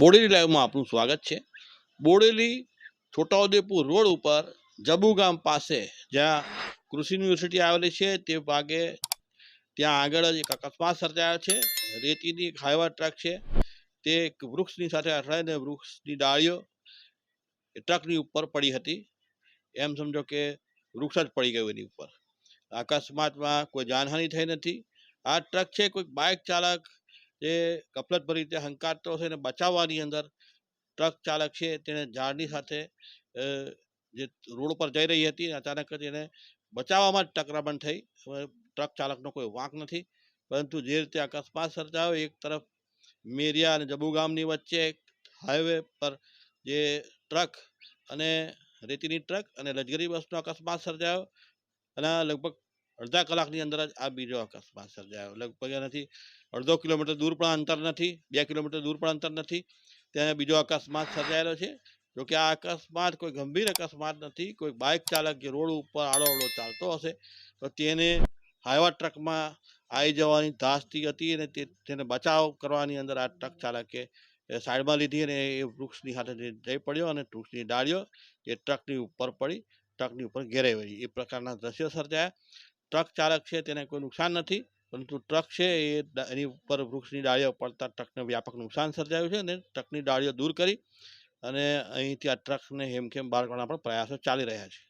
બોડેલી લાઈવમાં આપનું સ્વાગત છે. બોડેલી છોટાઉદેપુર રોડ ઉપર જબુ ગામ પાસે જ્યાં કૃષિ યુનિવર્સિટી આવેલી છે, તે ભાગે ત્યાં આગળ જ એક અકસ્માત સર્જાયો છે. રેતીની હાઈવા ટ્રક છે, તે એક વૃક્ષની સાથે અથડાઈને વૃક્ષની ડાળીઓ એ ટ્રકની ઉપર પડી હતી. એમ સમજો કે વૃક્ષ જ પડી ગયું એની ઉપર. અકસ્માતમાં કોઈ જાનહાનિ થઈ નથી. આ ટ્રક છે, કોઈક બાઇક ચાલક જે કપલતભરી રીતે હંકારતો છે એને બચાવવાની અંદર ટ્રક ચાલક છે તેણે ઝાડની સાથે જે રોડ પર જઈ રહી હતી અચાનક જ એને બચાવવામાં જ ટકરામણ થઈ. ટ્રક ચાલકનો કોઈ વાંક નથી, પરંતુ જે રીતે અકસ્માત સર્જાયો, એક તરફ મેરિયા અને જબુ ગામની વચ્ચે હાઈવે પર જે ટ્રક અને રેતીની ટ્રક અને લજગરી બસનો અકસ્માત સર્જાયો. અને લગભગ અડધા કલાકની અંદર જ આ બીજો અકસ્માત સર્જાયો લગભગ નથી અડધો કિલોમીટર દૂર પણ અંતર નથી, બે કિલોમીટર દૂર પણ અંતર નથી. ત્યાં બીજો અકસ્માત સર્જાયેલો છે. જોકે આ અકસ્માત કોઈ ગંભીર અકસ્માત નથી, કોઈ બાઇક ચાલક જે રોડ ઉપર આડોઅડો ચાલતો હશે, તો તેને હાઈવા ટ્રકમાં આવી જવાની ધાસતી હતી અને તેને બચાવ કરવાની અંદર આ ટ્રક ચાલકે સાઈડમાં લીધી અને એ વૃક્ષની સાથે જઈ પડ્યો અને વૃક્ષની ડાળીઓ એ ટ્રકની ઉપર પડી, ટ્રકની ઉપર ઘેરાઈ વળી. એ પ્રકારના દ્રશ્યો સર્જાયા. ટ્રક ચાલક છે તેને કોઈ નુકસાન નથી, પરંતુ ટ્રક છે એની ઉપર વૃક્ષની ડાળીઓ પડતા ટ્રકને વ્યાપક નુકસાન સર્જાયું છે અને ટ્રકની ડાળીઓ દૂર કરી અને અહીંથી આ ટ્રકને હેમખેમ બહાર કાઢવાના પણ પ્રયાસો ચાલી રહ્યા છે.